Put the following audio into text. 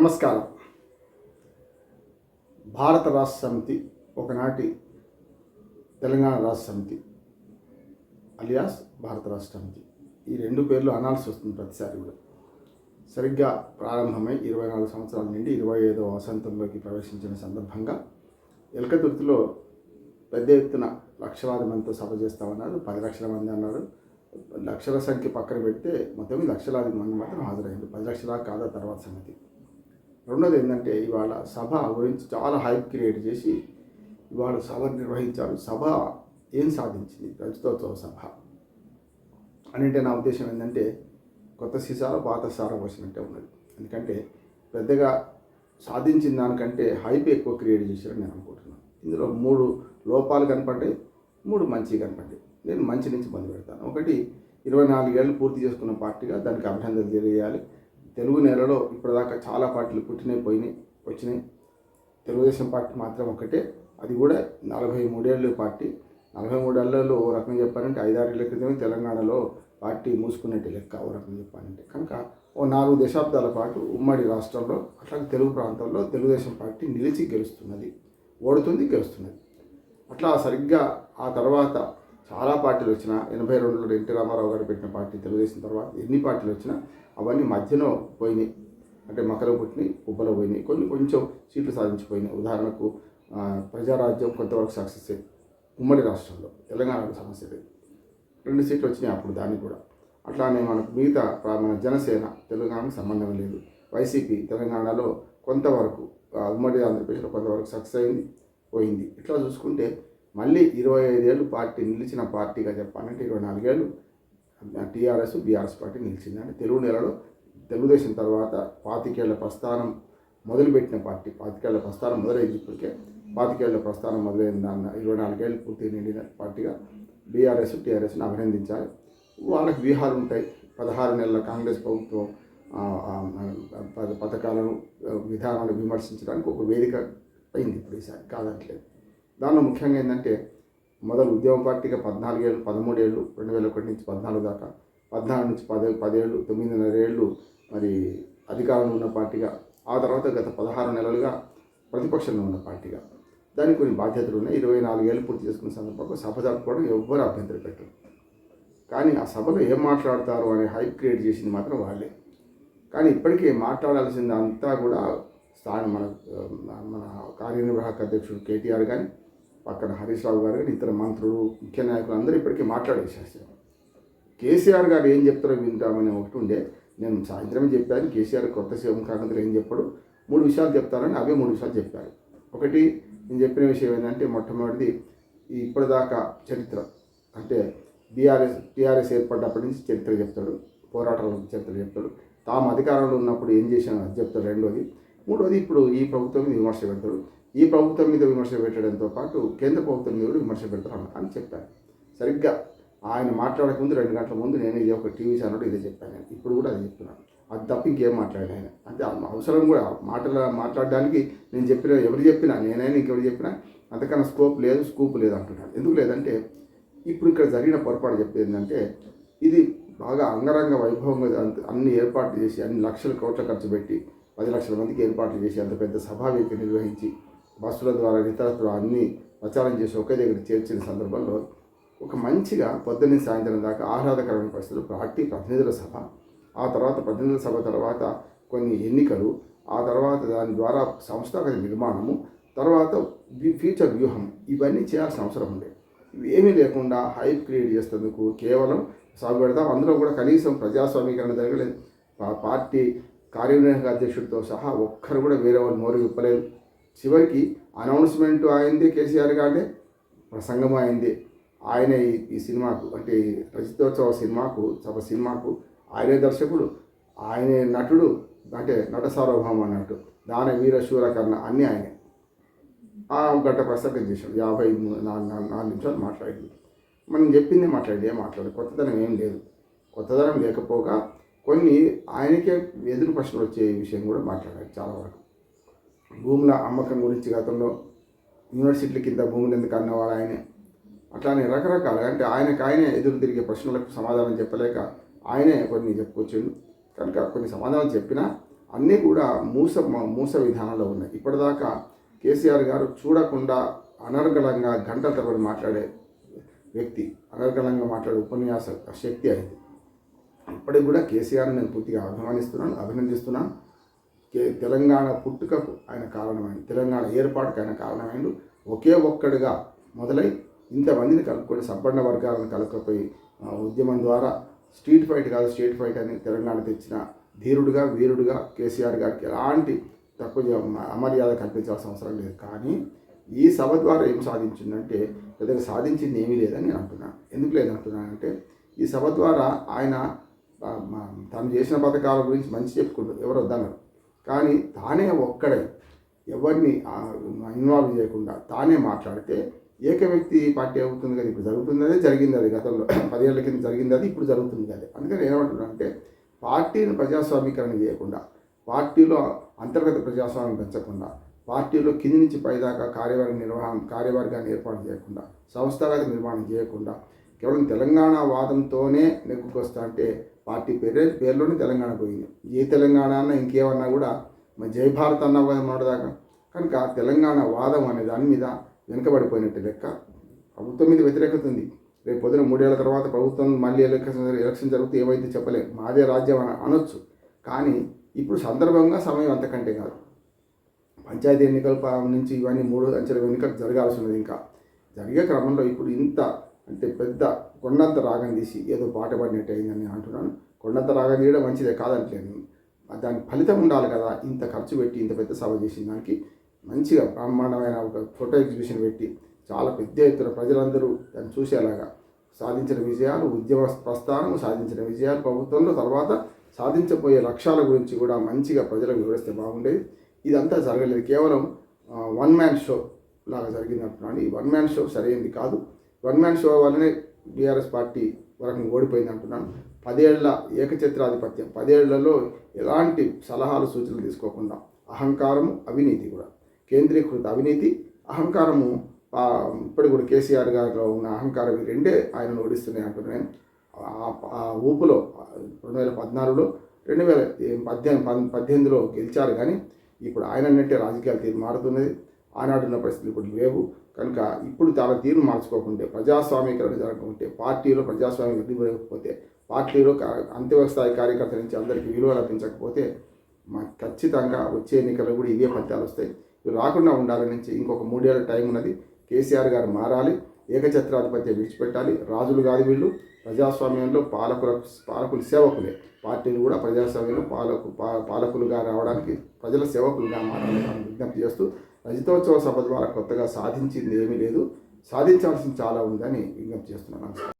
నమస్కారం. భారత రాష్ట్ర సమితి ఒకనాటి తెలంగాణ రాష్ట్ర సమితి అలియాస్ భారత రాష్ట్ర సమితి. ఈ రెండు పేర్లు అనాల్సి వస్తుంది ప్రతిసారి కూడా. సరిగ్గా ప్రారంభమై ఇరవై నాలుగు సంవత్సరాల నుండి ఇరవై ఐదవ వసంతంలోకి ప్రవేశించిన సందర్భంగా ఎలకతుర్తిలో పెద్ద ఎత్తున లక్షలాది మందితో సభ చేస్తామన్నారు పది లక్షల మంది అన్నారు. లక్షల సంఖ్య పక్కన పెడితే మొత్తం లక్షలాది మంది మాత్రం హాజరైంది పది లక్షల కాదా తర్వాత సంగతి రెండోది ఏంటంటే ఇవాళ సభ గురించి చాలా హైప్ క్రియేట్ చేసి ఇవాళ సభ నిర్వహించారు. సభ ఏం సాధించింది? రజతోత్సవ సభ. అంటే నా ఉద్దేశం ఏంటంటే కొత్త సీసాలు పాత సార పోసినట్టే ఉన్నది. ఎందుకంటే పెద్దగా సాధించిన దానికంటే హైప్ ఎక్కువ క్రియేట్ చేశారని నేను అనుకుంటున్నాను. ఇందులో మూడు లోపాలు కనపడ్డాయి మూడు మంచి కనపడ్డాయి. నేను మంచి నుంచి మొదలు పెడతాను. ఒకటి ఇరవై నాలుగేళ్ళు పూర్తి చేసుకున్న పార్టీగా దానికి అభినందనలు తెలియజేయాలి తెలుగు నేలలో ఇప్పటిదాకా చాలా పార్టీలు పుట్టినాయి పోయినాయి వచ్చినాయి. తెలుగుదేశం పార్టీ మాత్రం ఒకటే అది కూడా నలభై మూడేళ్ళు పార్టీ. నలభై మూడేళ్ళలో ఓ రకం చెప్పారంటే ఐదారేళ్ళ క్రితమే తెలంగాణలో పార్టీ మూసుకున్నట్టు లెక్క ఓ రకం చెప్పాలంటే. కనుక ఓ నాలుగు దశాబ్దాల పాటు ఉమ్మడి రాష్ట్రంలో అట్లాగే తెలుగు ప్రాంతంలో తెలుగుదేశం పార్టీ నిలిచి గెలుస్తున్నది ఓడుతుంది గెలుస్తున్నది. అట్లా సరిగ్గా ఆ తర్వాత చాలా పార్టీలు వచ్చినా ఎనభై రెండులో ఎన్టీ రామారావు గారు పెట్టిన పార్టీ తెలుగుదేశం తర్వాత ఎన్ని పార్టీలు వచ్చినా అవన్నీ మధ్యలో పోయినాయి. అంటే మకరం పుట్టినాయి ఉబ్బలో పోయినాయి. కొన్ని కొంచెం సీట్లు సాధించిపోయినాయి. ఉదాహరణకు ప్రజారాజ్యం కొంతవరకు సక్సెస్ అయింది. ఉమ్మడి రాష్ట్రంలో తెలంగాణకు సమస్య లేదు. రెండు సీట్లు వచ్చినాయి అప్పుడు దానికి కూడా. అట్లానే మనకు మిగతా ప్ర- మన జనసేన తెలంగాణకు సంబంధం లేదు. వైసీపీ తెలంగాణలో కొంతవరకు ఉమ్మడి ఆంధ్రప్రదేశ్లో కొంతవరకు సక్సెస్ అయింది పోయింది. ఇట్లా చూసుకుంటే మళ్ళీ ఇరవై ఐదేళ్ళు పార్టీ నిలిచిన పార్టీగా చెప్పాలంటే ఇరవై నాలుగేళ్ళు టీఆర్ఎస్ బీఆర్ఎస్ పార్టీ నిలిచింది అంటే తెలుగు నెలలో తెలుగుదేశం తర్వాత పాతికేళ్ళ ప్రస్థానం మొదలుపెట్టిన పార్టీ పాతికేళ్ళ ప్రస్థానం మొదలైంది ఇప్పటికే పాతికేళ్ళ ప్రస్థానం మొదలైన దాన్ని ఇరవై నాలుగేళ్ళు పూర్తి నిండిన పార్టీగా బీఆర్ఎస్ టీఆర్ఎస్ని అభినందించాలి. వాళ్ళకి వ్యూహాలు ఉంటాయి. పదహారు నెలల కాంగ్రెస్ ప్రభుత్వం పథకాలను విధానాలు విమర్శించడానికి ఒక వేదిక అయింది ఇప్పుడు ఈసారి. కాదట్లేదు దానిలో ముఖ్యంగా ఏంటంటే మొదలు ఉద్యమ పార్టీగా పద్నాలుగేళ్ళు పదమూడేళ్ళు రెండు వేల ఒకటి నుంచి పద్నాలుగు దాకా పద్నాలుగు నుంచి పదే పదేళ్ళు తొమ్మిదిన్నర ఏళ్ళు మరి అధికారంలో ఉన్న పార్టీగా ఆ తర్వాత గత పదహారు నెలలుగా ప్రతిపక్షంలో ఉన్న పార్టీగా. దానికి కొన్ని బాధ్యతలు ఉన్నాయి. ఇరవై నాలుగేళ్ళు పూర్తి చేసుకున్న సందర్భంగా సభ జరుపుకోవడం ఎవ్వరు అభ్యంతరం పెట్టరు. కానీ ఆ సభలో ఏం మాట్లాడతారు అనే హైప్ క్రియేట్ చేసింది మాత్రం వాళ్ళే. కానీ ఇప్పటికే మాట్లాడాల్సింది అంతా కూడా స్థానం మన మన కార్యనిర్వాహక అధ్యక్షుడు కేటీఆర్ కానీ పక్కన హరీష్ రావు గారు కానీ ఇతర మంత్రులు ముఖ్య నాయకులు అందరూ ఇప్పటికీ మాట్లాడేసేసారు కేసీఆర్ గారు ఏం చెప్తారో వింటామని ఒకటి ఉండే నేను సాయంత్రం చెప్పాను కేసీఆర్ కొత్త సీఎం కాకుండా ఏం చెప్పాడు మూడు విషయాలు చెప్తారని అవే మూడు విషయాలు చెప్పారు. ఒకటి నేను చెప్పిన విషయం ఏంటంటే మొట్టమొదటిది ఇప్పటిదాకా చరిత్ర అంటే బీఆర్ఎస్ టీఆర్ఎస్ ఏర్పడ్డప్పటి నుంచి చరిత్ర చెప్తాడు పోరాటాల చరిత్ర చెప్తాడు. తాము అధికారంలో ఉన్నప్పుడు ఏం చేశాను అది చెప్తాడు రెండోది. మూడోది ఇప్పుడు ఈ ప్రభుత్వం విమర్శ పెడతాడు. ఈ ప్రభుత్వం మీద విమర్శ పెట్టడంతో పాటు కేంద్ర ప్రభుత్వం మీద కూడా విమర్శ పెడతాను అని చెప్పారు. సరిగ్గా ఆయన మాట్లాడక ముందు రెండు గంటల ముందు నేను ఇదే ఒక టీవీ ఛానల్ ఇదే చెప్పాను. నేను. ఇప్పుడు కూడా అది చెప్తున్నాను. అది తప్ప ఇంకేం మాట్లాడాను ఆయన. అంటే అవసరం కూడా మాటల మాట్లాడడానికి నేను చెప్పిన ఎవరు చెప్పినా నేనైనా ఇంకెవరు చెప్పినా అంతకన్నా స్కోప్ లేదు స్కోప్ లేదు అంటున్నాను ఎందుకు లేదంటే ఇప్పుడు ఇక్కడ జరిగిన పొరపాటు చెప్పేది ఏంటంటే ఇది బాగా అంగరంగ వైభవంగా అన్ని ఏర్పాట్లు చేసి అన్ని లక్షల కోట్ల ఖర్చు పెట్టి పది లక్షల మందికి ఏర్పాట్లు చేసి అంత పెద్ద సభావేదిక నిర్వహించి బస్సుల ద్వారా ఇతరత్ర అన్ని ప్రచారం చేసి ఒకే దగ్గర చేర్చిన సందర్భంలో ఒక మంచిగా పొద్దున్న సాయంత్రం దాకా ఆహ్లాదకరమైన పరిస్థితులు పార్టీ ప్రతినిధుల సభ ఆ తర్వాత ప్రతినిధుల సభ తర్వాత కొన్ని ఎన్నికలు ఆ తర్వాత దాని ద్వారా సంస్థాగత నిర్మాణము తర్వాత ఫ్యూచర్ వ్యూహం ఇవన్నీ చేయాల్సిన అవసరం ఉండే ఏమీ లేకుండా హైప్ క్రియేట్ చేసేందుకు కేవలం సభ పెడతాం. అందులో కూడా కనీసం ప్రజాస్వామీకరణ జరగలేదు. పార్టీ కార్యనిర్వాహక అధ్యక్షుడితో సహా ఒక్కరు కూడా వేరే వాళ్ళు నోరు విప్పలేదు. చివరికి అనౌన్స్మెంట్ అయింది కేసీఆర్ గారిదే ప్రసంగం అయింది. ఆయన ఈ సినిమాకు అంటే రచితోత్సవ సినిమాకు సభ సినిమాకు ఆయనే దర్శకుడు ఆయనే నటుడు అంటే నట సార్వభౌమ అన్నట్టు. దాన వీర శూర కర్ణ అన్నీ ఆయనే. ఆ గంట ప్రసంగం చేశాడు. యాభై నాలుగు నాలుగు నిమిషాలు మాట్లాడింది. మనం చెప్పిందే మాట్లాడి ఏం మాట్లాడు కొత్తదనం ఏం లేదు. కొత్తదనం లేకపోగా కొన్ని ఆయనకే ఎదురు ప్రశ్నలు వచ్చే విషయం కూడా మాట్లాడారు చాలా వరకు. భూముల అమ్మకం గురించి గతంలో యూనివర్సిటీల కింద భూములు ఎందుకు అన్నవాడు ఆయనే? అట్లానే రకరకాల అంటే ఆయనకు ఆయనే ఎదురు తిరిగే ప్రశ్నలకు సమాధానం చెప్పలేక ఆయనే కొన్ని చెప్పుకొచ్చిండు. కనుక కొన్ని సమాధానాలు చెప్పినా అన్నీ కూడా మూస మూస విధానంలో ఉన్నాయి. ఇప్పటిదాకా కేసీఆర్ గారు చూడకుండా అనర్గళంగా గంటల తరబడి మాట్లాడే వ్యక్తి అనర్గళంగా మాట్లాడే ఉపన్యాస శక్తి అయింది ఇప్పటికి కూడా కేసీఆర్ నేను పూర్తిగా అభిమానిస్తున్నాను అభినందిస్తున్నాను. తెలంగాణ పుట్టుకకు ఆయన కారణమైంది. తెలంగాణ ఏర్పాటుకు ఆయన కారణమైండు. ఒకే ఒక్కడిగా మొదలై ఇంతమందిని కలుపుకొని సంపన్న వర్గాలను కలుపుకపోయి ఉద్యమం ద్వారా స్ట్రీట్ ఫైట్ కాదు స్టేట్ ఫైట్ అని తెలంగాణ తెచ్చిన ధీరుడుగా వీరుడుగా కేసీఆర్ గారికి ఎలాంటి తక్కువ అమర్యాద కల్పించాల్సిన అవసరం లేదు. కానీ ఈ సభ ద్వారా ఏం సాధించిందంటే పెద్దగా సాధించింది ఏమీ లేదని నేను అంటున్నాను ఎందుకు లేదంటున్నానంటే ఈ సభ ద్వారా ఆయన తను చేసిన పథకాల గురించి మంచి చెప్పుకుంటారు. ఎవరు వద్దన్నారు? కానీ తానే ఒక్కడే ఎవరిని ఇన్వాల్వ్ చేయకుండా తానే మాట్లాడితే ఏక వ్యక్తి పార్టీ అవుతుంది కదా ఇప్పుడు జరుగుతుంది అదే జరిగింది అది గతంలో. పదేళ్ళ కింద జరిగింది అది ఇప్పుడు జరుగుతుంది కదా అందుకని ఏమంటున్నా అంటే పార్టీని ప్రజాస్వామీకరణ చేయకుండా పార్టీలో అంతర్గత ప్రజాస్వామ్యం పెంచకుండా పార్టీలో కింది నుంచి పైదాకా కార్యవర్గ నిర్వహణ కార్యవర్గాన్ని ఏర్పాటు చేయకుండా సంస్థాగత నిర్మాణం చేయకుండా కేవలం తెలంగాణ వాదంతోనే నెగ్గుకొస్తా అంటే పార్టీ పేరే పేరులోనే తెలంగాణ పోయింది. ఏ తెలంగాణ అన్నా ఇంకేమన్నా కూడా మరి జై భారత్ అన్న కదా కనుక తెలంగాణ వాదం అనే దాని మీద వెనుకబడిపోయినట్టు లెక్క ప్రభుత్వం మీద వ్యతిరేకత ఉంది. రేపు పొద్దున మూడేళ్ళ తర్వాత ప్రభుత్వం మళ్ళీ ఎలక్షన్ ఎలక్షన్ జరిగితే ఏమైతే చెప్పలేం. మాదే రాజ్యం అని అనొచ్చు. కానీ ఇప్పుడు సందర్భంగా సమయం అంతకంటే కాదు. పంచాయతీ ఎన్నికల నుంచి ఇవన్నీ మూడు అంచెల ఎన్నికలు జరగాల్సి ఉన్నది ఇంకా. జరిగే క్రమంలో ఇప్పుడు ఇంత అంటే పెద్ద కొండంత రాగం తీసి ఏదో పాట పాడినట్టు అయిందని నేను అంటున్నాను. కొండంత రాగం తీయడం మంచిదే కాదంటలేను దాని ఫలితం ఉండాలి కదా. ఇంత ఖర్చు పెట్టి ఇంత పెద్ద సభ చేసిన దానికి మంచిగా బ్రహ్మాండమైన ఒక ఫోటో ఎగ్జిబిషన్ పెట్టి చాలా పెద్ద ఎత్తున ప్రజలందరూ దాన్ని చూసేలాగా సాధించిన విజయాలు ఉద్యమ ప్రస్థానం సాధించిన విజయాలు ప్రభుత్వంలో తర్వాత సాధించబోయే లక్ష్యాల గురించి కూడా మంచిగా ప్రజలకు వివరిస్తే బాగుండేది. ఇదంతా జరగలేదు. కేవలం వన్ మ్యాన్ షో లాగా జరిగింది అంటున్నాను ఈ వన్ మ్యాన్ షో సరైనది కాదు. వన్ మ్యాన్ షో వల్లనే బీఆర్ఎస్ పార్టీ వరకు ఓడిపోయింది అంటున్నాను. పదేళ్ళ ఏకఛత్రాధిపత్యం పదేళ్ళలో ఎలాంటి సలహాలు సూచనలు తీసుకోకుండా అహంకారము అవినీతి కూడా. కేంద్రీకృత అవినీతి అహంకారము ఇప్పుడు ఇప్పటికి కూడా కేసీఆర్ గారిలో ఉన్న అహంకారం ఈ రెండే ఆయనను ఓడిస్తున్నాయి అంటున్నాను. ఆ- ఊపులో రెండు వేల పద్నాలుగులో రెండు వేల పద్దెనిమిది పద్దెనిమిదిలో గెలిచారు కానీ ఇప్పుడు ఆయన అన్నట్టే రాజకీయాలు తీరు మారుతున్నది ఆనాడున్న పరిస్థితులు ఇప్పుడు లేవు. కనుక ఇప్పుడు చాలా తీరు మార్చుకోకుంటే ప్రజాస్వామీకరణ జరగకుంటే పార్టీలో ప్రజాస్వామ్యం ఎదిగిపోతే పార్టీలో కా- అంతిమ స్థాయి కార్యకర్తల నుంచి అందరికీ విలువ లభించకపోతే మా ఖచ్చితంగా వచ్చే ఎన్నికల్లో కూడా ఇవే ఫలితాలు వస్తాయి. ఇవి రాకుండా ఉండాలని నుంచి ఇంకొక మూడేళ్ళ టైం ఉన్నది. కేసీఆర్ గారు మారాలి ఏకఛత్రాధిపత్యం విడిచిపెట్టాలి. రాజులు కాదు వీళ్ళు. ప్రజాస్వామ్యంలో పాలకుల పాలకులు సేవకులే. పార్టీలు కూడా ప్రజాస్వామ్యంలో పాలకు పాలకులుగా రావడానికి ప్రజల సేవకులుగా మారాలని విజ్ఞప్తి చేస్తూ రజతోత్సవ సభ ద్వారా కొత్తగా సాధించింది ఏమీ లేదు. సాధించాల్సింది చాలా ఉందని విజ్ఞప్తి చేస్తున్నాను. నమస్కారం.